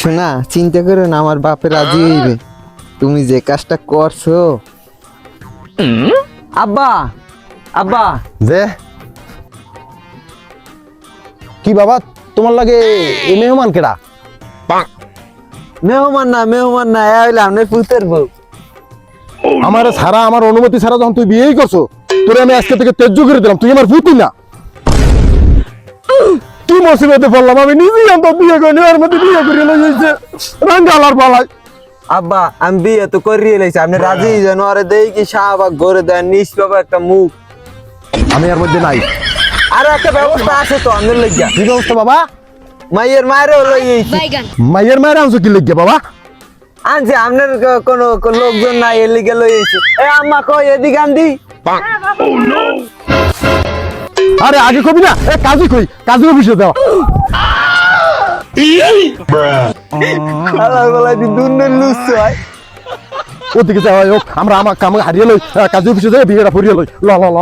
শোনা চিন্তা করো না আমার বাপে রাজি হইবে। তুমি যে কাজটা করছ। আব্বা আব্বা। যে কি বাবা তোমার লাগে এই মেহমান কেডা? মেহমান না মেহমান না এ হইলে আপনার পুতের বউ। আমার ছাড়া আমার অনুমতি ছাড়া যখন তুই বিয়েই করছ তোরে আমি আজকে থেকে তেজ্য করে দিলাম তুই আমার পুতুই না। মুসিবতে পড়লাম আমি নিজেই আন্ত বিয়ে করে নেওয়ার মধ্যে বিয়ে করে লই যাইছে। রাঙ্গালার পালাই আব্বা আমি বিয়ে তো করিয়ে লাইছি আপনি রাজি যেন আরে দেই কি শাহবাগ গড়ে দেন নিষ্পাপ একটা মুখ। আমি আর মধ্যে নাই। আর একটা ব্যবস্থা আছে তো আমাদের লইয়া কি ব্যবস্থা বাবা? মাইয়ের মায়েরও লই আইছি। মাইয়ের মায়ের আনছো কি লিখে বাবা? আনছি আপনার কোনো লোকজন নাই এর লিগে লই আইছি। এ আম্মা কই এদিকে আন্দি। আরে আগে কবি না। এ কাজই কই? কাজু অফিসে দেওয়া খালা গলা দি দুনের লুস হয়। ওদিকে যাওয়া হোক। আমরা আমার কামে হারিয়ে লই কাজের অফিসে যাই বিয়েটা ফুরিয়ে লই। ল ল ল।